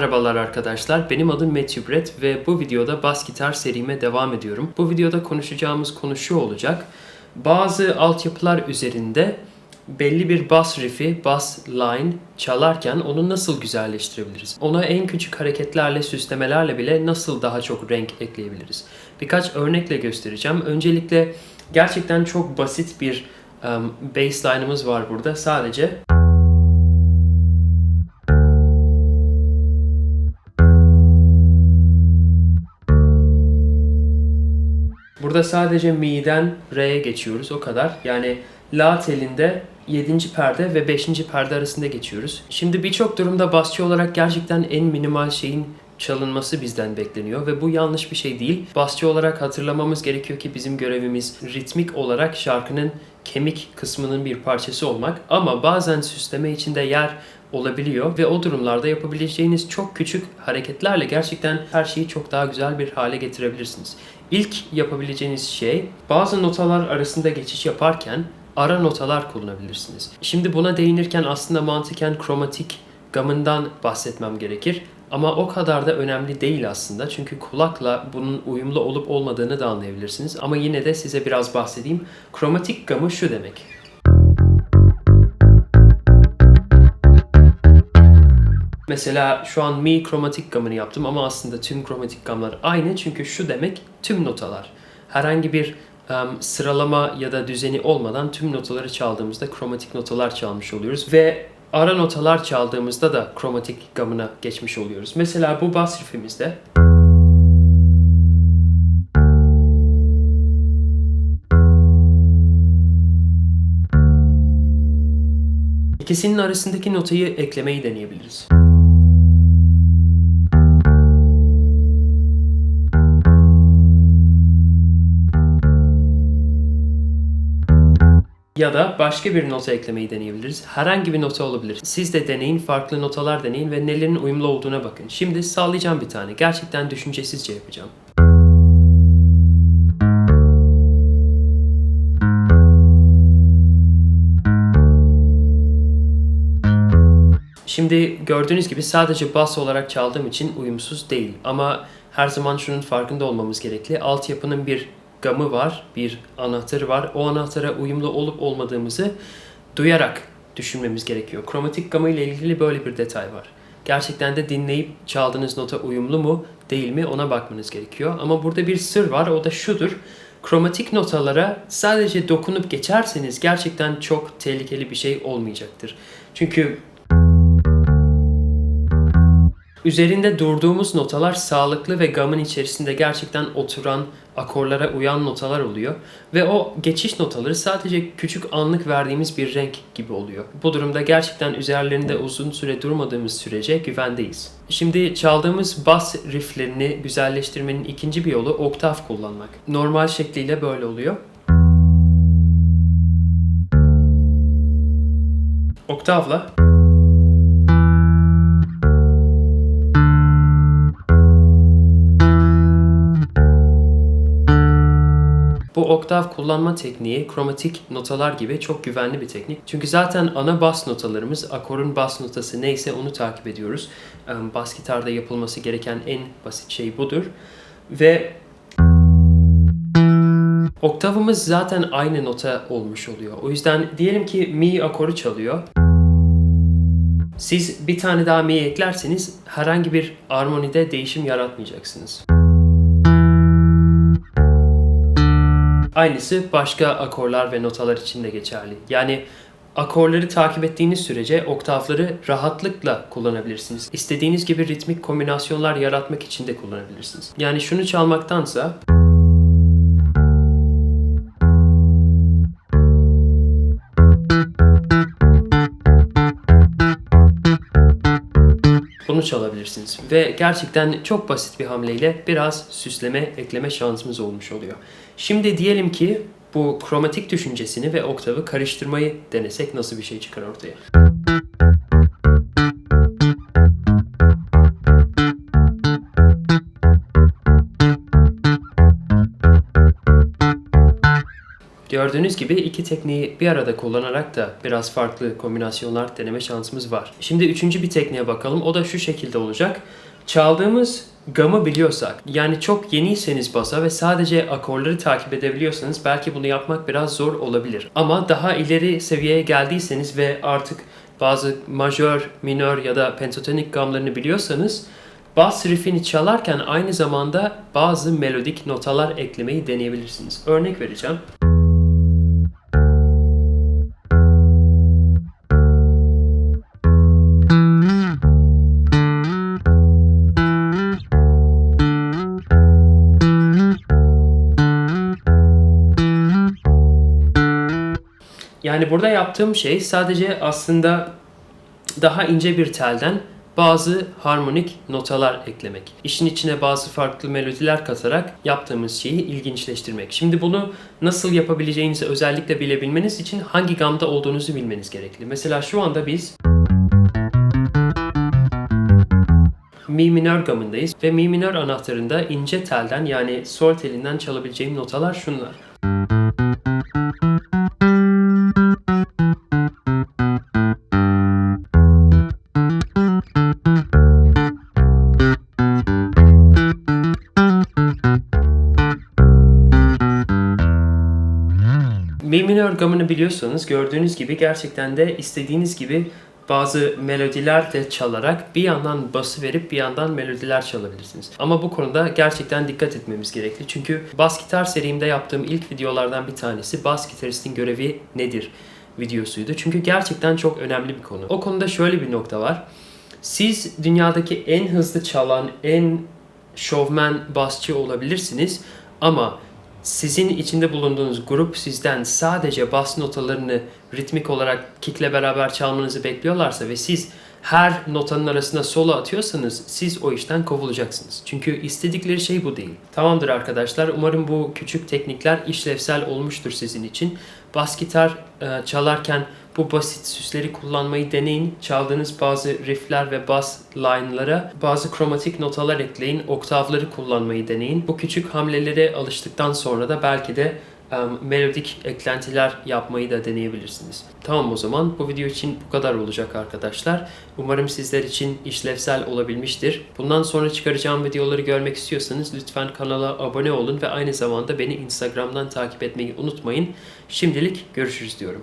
Merhabalar arkadaşlar, benim adım Matthew Brett ve bu videoda bas gitar serime devam ediyorum. Bu videoda konuşacağımız konu şu olacak. Bazı altyapılar üzerinde belli bir bas riff'i, bas line çalarken onu nasıl güzelleştirebiliriz? Ona en küçük hareketlerle, süslemelerle bile nasıl daha çok renk ekleyebiliriz? Birkaç örnekle göstereceğim. Öncelikle gerçekten çok basit bir um, bass line'ımız var burada. Sadece Burada sadece mi'den re'ye geçiyoruz o kadar. Yani la telinde 7. perde ve 5. perde arasında geçiyoruz. Şimdi birçok durumda basçı olarak gerçekten en minimal şeyin çalınması bizden bekleniyor ve bu yanlış bir şey değil. Basçı olarak hatırlamamız gerekiyor ki bizim görevimiz ritmik olarak şarkının kemik kısmının bir parçası olmak ama bazen süsleme içinde yer olabiliyor ve o durumlarda yapabileceğiniz çok küçük hareketlerle gerçekten her şeyi çok daha güzel bir hale getirebilirsiniz. İlk yapabileceğiniz şey bazı notalar arasında geçiş yaparken ara notalar kullanabilirsiniz. Şimdi buna değinirken aslında mantıken kromatik gamından bahsetmem gerekir. Ama o kadar da önemli değil aslında. Çünkü kulakla bunun uyumlu olup olmadığını da anlayabilirsiniz. Ama yine de size biraz bahsedeyim. Kromatik gamı şu demek. Mesela şu an mi kromatik gamını yaptım ama aslında tüm kromatik gamlar aynı çünkü şu demek tüm notalar. Herhangi bir um, sıralama ya da düzeni olmadan tüm notaları çaldığımızda kromatik notalar çalmış oluyoruz ve ara notalar çaldığımızda da kromatik gamına geçmiş oluyoruz. Mesela bu bas riffimizde ikisinin arasındaki notayı eklemeyi deneyebiliriz. Ya da başka bir nota eklemeyi deneyebiliriz. Herhangi bir nota olabilir. Siz de deneyin, farklı notalar deneyin ve nelerin uyumlu olduğuna bakın. Şimdi sağlayacağım bir tane. Gerçekten düşüncesizce yapacağım. Şimdi gördüğünüz gibi sadece bas olarak çaldığım için uyumsuz değil. Ama her zaman şunun farkında olmamız gerekli. Altyapının bir gamı var, bir anahtarı var. O anahtara uyumlu olup olmadığımızı duyarak düşünmemiz gerekiyor. Kromatik gamı ile ilgili böyle bir detay var. Gerçekten de dinleyip çaldığınız nota uyumlu mu değil mi ona bakmanız gerekiyor. Ama burada bir sır var o da şudur. Kromatik notalara sadece dokunup geçerseniz gerçekten çok tehlikeli bir şey olmayacaktır. Çünkü Üzerinde durduğumuz notalar sağlıklı ve gamın içerisinde gerçekten oturan, akorlara uyan notalar oluyor. Ve o geçiş notaları sadece küçük anlık verdiğimiz bir renk gibi oluyor. Bu durumda gerçekten üzerlerinde uzun süre durmadığımız sürece güvendeyiz. Şimdi çaldığımız bas rifflerini güzelleştirmenin ikinci bir yolu oktav kullanmak. Normal şekliyle böyle oluyor. Oktavla Bu oktav kullanma tekniği kromatik notalar gibi çok güvenli bir teknik. Çünkü zaten ana bas notalarımız akorun bas notası neyse onu takip ediyoruz. Bas gitarda yapılması gereken en basit şey budur. Ve oktavımız zaten aynı nota olmuş oluyor. O yüzden diyelim ki mi akoru çalıyor. Siz bir tane daha mi eklerseniz herhangi bir armonide değişim yaratmayacaksınız. Aynısı başka akorlar ve notalar için de geçerli. Yani akorları takip ettiğiniz sürece oktavları rahatlıkla kullanabilirsiniz. İstediğiniz gibi ritmik kombinasyonlar yaratmak için de kullanabilirsiniz. Yani şunu çalmaktansa bunu çalabilirsiniz. Ve gerçekten çok basit bir hamleyle biraz süsleme, ekleme şansımız olmuş oluyor. Şimdi diyelim ki bu kromatik düşüncesini ve oktavı karıştırmayı denesek nasıl bir şey çıkar ortaya? Gördüğünüz gibi iki tekniği bir arada kullanarak da biraz farklı kombinasyonlar deneme şansımız var. Şimdi üçüncü bir tekniğe bakalım. O da şu şekilde olacak. Çaldığımız gamı biliyorsak, yani çok yeniyseniz basa ve sadece akorları takip edebiliyorsanız belki bunu yapmak biraz zor olabilir. Ama daha ileri seviyeye geldiyseniz ve artık bazı majör, minör ya da pentatonik gamlarını biliyorsanız bas riffini çalarken aynı zamanda bazı melodik notalar eklemeyi deneyebilirsiniz. Örnek vereceğim. Yani burada yaptığım şey sadece aslında daha ince bir telden bazı harmonik notalar eklemek. İşin içine bazı farklı melodiler katarak yaptığımız şeyi ilginçleştirmek. Şimdi bunu nasıl yapabileceğinizi özellikle bilebilmeniz için hangi gamda olduğunuzu bilmeniz gerekli. Mesela şu anda biz Mi minör gamındayız ve Mi minör anahtarında ince telden yani sol telinden çalabileceğim notalar şunlar. Mi minör gamını biliyorsanız gördüğünüz gibi gerçekten de istediğiniz gibi bazı melodiler de çalarak bir yandan bası verip bir yandan melodiler çalabilirsiniz. Ama bu konuda gerçekten dikkat etmemiz gerekli. Çünkü bas gitar serimde yaptığım ilk videolardan bir tanesi bas gitaristin görevi nedir videosuydu. Çünkü gerçekten çok önemli bir konu. O konuda şöyle bir nokta var. Siz dünyadaki en hızlı çalan, en şovmen basçı olabilirsiniz ama sizin içinde bulunduğunuz grup sizden sadece bas notalarını ritmik olarak kickle beraber çalmanızı bekliyorlarsa ve siz her notanın arasında solo atıyorsanız siz o işten kovulacaksınız. Çünkü istedikleri şey bu değil. Tamamdır arkadaşlar. Umarım bu küçük teknikler işlevsel olmuştur sizin için. Bas gitar e, çalarken bu basit süsleri kullanmayı deneyin. Çaldığınız bazı riffler ve bas line'lara bazı kromatik notalar ekleyin. Oktavları kullanmayı deneyin. Bu küçük hamlelere alıştıktan sonra da belki de um, melodik eklentiler yapmayı da deneyebilirsiniz. Tamam o zaman bu video için bu kadar olacak arkadaşlar. Umarım sizler için işlevsel olabilmiştir. Bundan sonra çıkaracağım videoları görmek istiyorsanız lütfen kanala abone olun ve aynı zamanda beni Instagram'dan takip etmeyi unutmayın. Şimdilik görüşürüz diyorum.